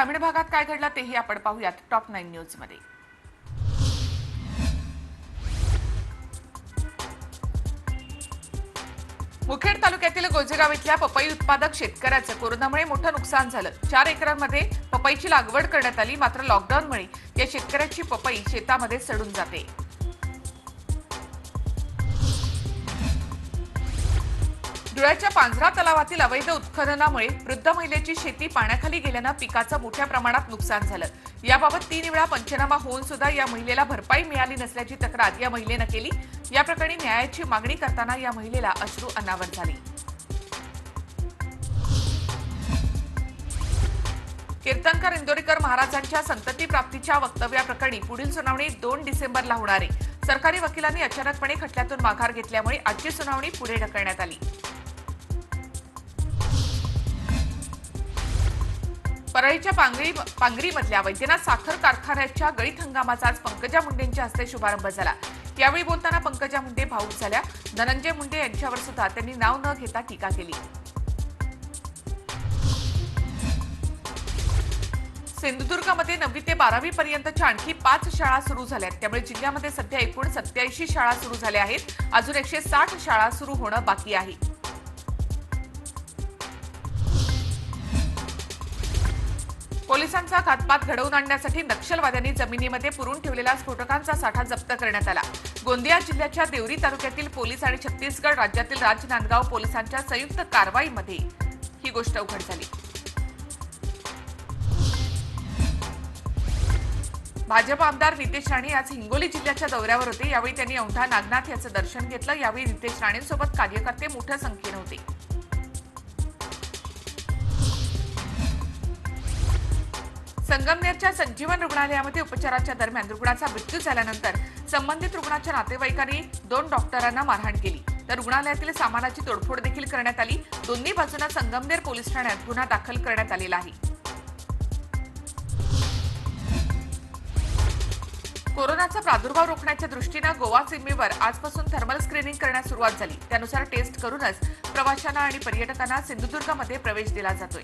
ग्रामीण भागात काय घडलं तेही आपण पाहूयात. टॉप नाईन न्यूजमध्ये मुखेड तालुक्यातील गोजेगाव इथल्या पपई उत्पादक शेतकऱ्याचं कोरोनामुळे मोठं नुकसान झालं. चार एकरांमध्ये पपईची लागवड करण्यात आली मात्र लॉकडाऊनमुळे या शेतकऱ्याची पपई शेतामध्ये सडून जाते. धुळ्याच्या पांझरा तलावातील अवैध उत्खननामुळे वृद्ध महिलेची शेती पाण्याखाली गेल्यानं पिकाचं मोठ्या प्रमाणात नुकसान झालं. याबाबत तीन वेळा पंचनामा होऊन सुद्धा या महिलेला भरपाई मिळाली नसल्याची तक्रार या महिलेनं केली. या प्रकरणी न्यायाची मागणी करताना या महिलेला अश्रू अनावर झाली. कीर्तनकर इंदोरीकर महाराजांच्या संतती प्राप्तीच्या वक्तव्याप्रकरणी पुढील सुनावणी दोन डिसेंबरला होणार आहे. सरकारी वकिलांनी अचानकपणे खटल्यातून माघार घेतल्यामुळे आजची सुनावणी पुढे ढकलण्यात आली. परळीच्या पांगरी पांगरीमधल्या वैद्यनाथ साखर कारखान्याच्या गळीत हंगामाचा आज पंकजा मुंडेंच्या हस्ते शुभारंभ झाला. यावेळी बोलताना पंकजा मुंडे भाऊक झाल्या. धनंजय मुंडे यांच्यावर सुद्धा त्यांनी नाव न घेता टीका केली. सिंधुदुर्गमध्ये नववी ते बारावी पर्यंतच्या आणखी पाच शाळा सुरू झाल्यात. त्यामुळे जिल्ह्यामध्ये सध्या एकूण सत्याऐंशी शाळा सुरू झाल्या आहेत. अजून एकशे साठ शाळा सुरू होणं बाकी आहे. पोलिसांचा घातपात घडवून आणण्यासाठी नक्षलवाद्यांनी जमिनीमध्ये पुरून ठेवलेला स्फोटकांचा साठा जप्त करण्यात आला. गोंदिया जिल्ह्याच्या देवरी तालुक्यातील पोलीस आणि छत्तीसगड राज्यातील राजनांदगाव पोलिसांच्या संयुक्त कारवाईमध्ये ही गोष्ट उघड झाली. भाजप आमदार नितेश राणे आज हिंगोली जिल्ह्याच्या दौऱ्यावर होते. यावेळी त्यांनी औंढा नागनाथ याचं दर्शन घेतलं. यावेळी नितेश राणेंसोबत कार्यकर्ते मोठ्या संख्येनं होते. संगमनेरच्या संजीवन रुग्णालयामध्ये उपचाराच्या दरम्यान रुग्णाचा मृत्यू झाल्यानंतर संबंधित रुग्णाच्या नातेवाईकांनी दोन डॉक्टरांना मारहाण केली. तर रुग्णालयातील सामानाची तोडफोड देखील करण्यात आली. दोन्ही बाजूंना संगमनेर पोलीस ठाण्यात गुन्हा दाखल करण्यात आलेला आहे. कोरोनाचा प्रादुर्भाव रोखण्याच्या दृष्टीनं गोवा सीमेवर आजपासून थर्मल स्क्रीनिंग करण्यास सुरुवात झाली. त्यानुसार टेस्ट करूनच प्रवाशांना आणि पर्यटकांना सिंधुदुर्गमध्ये प्रवेश दिला जातोय.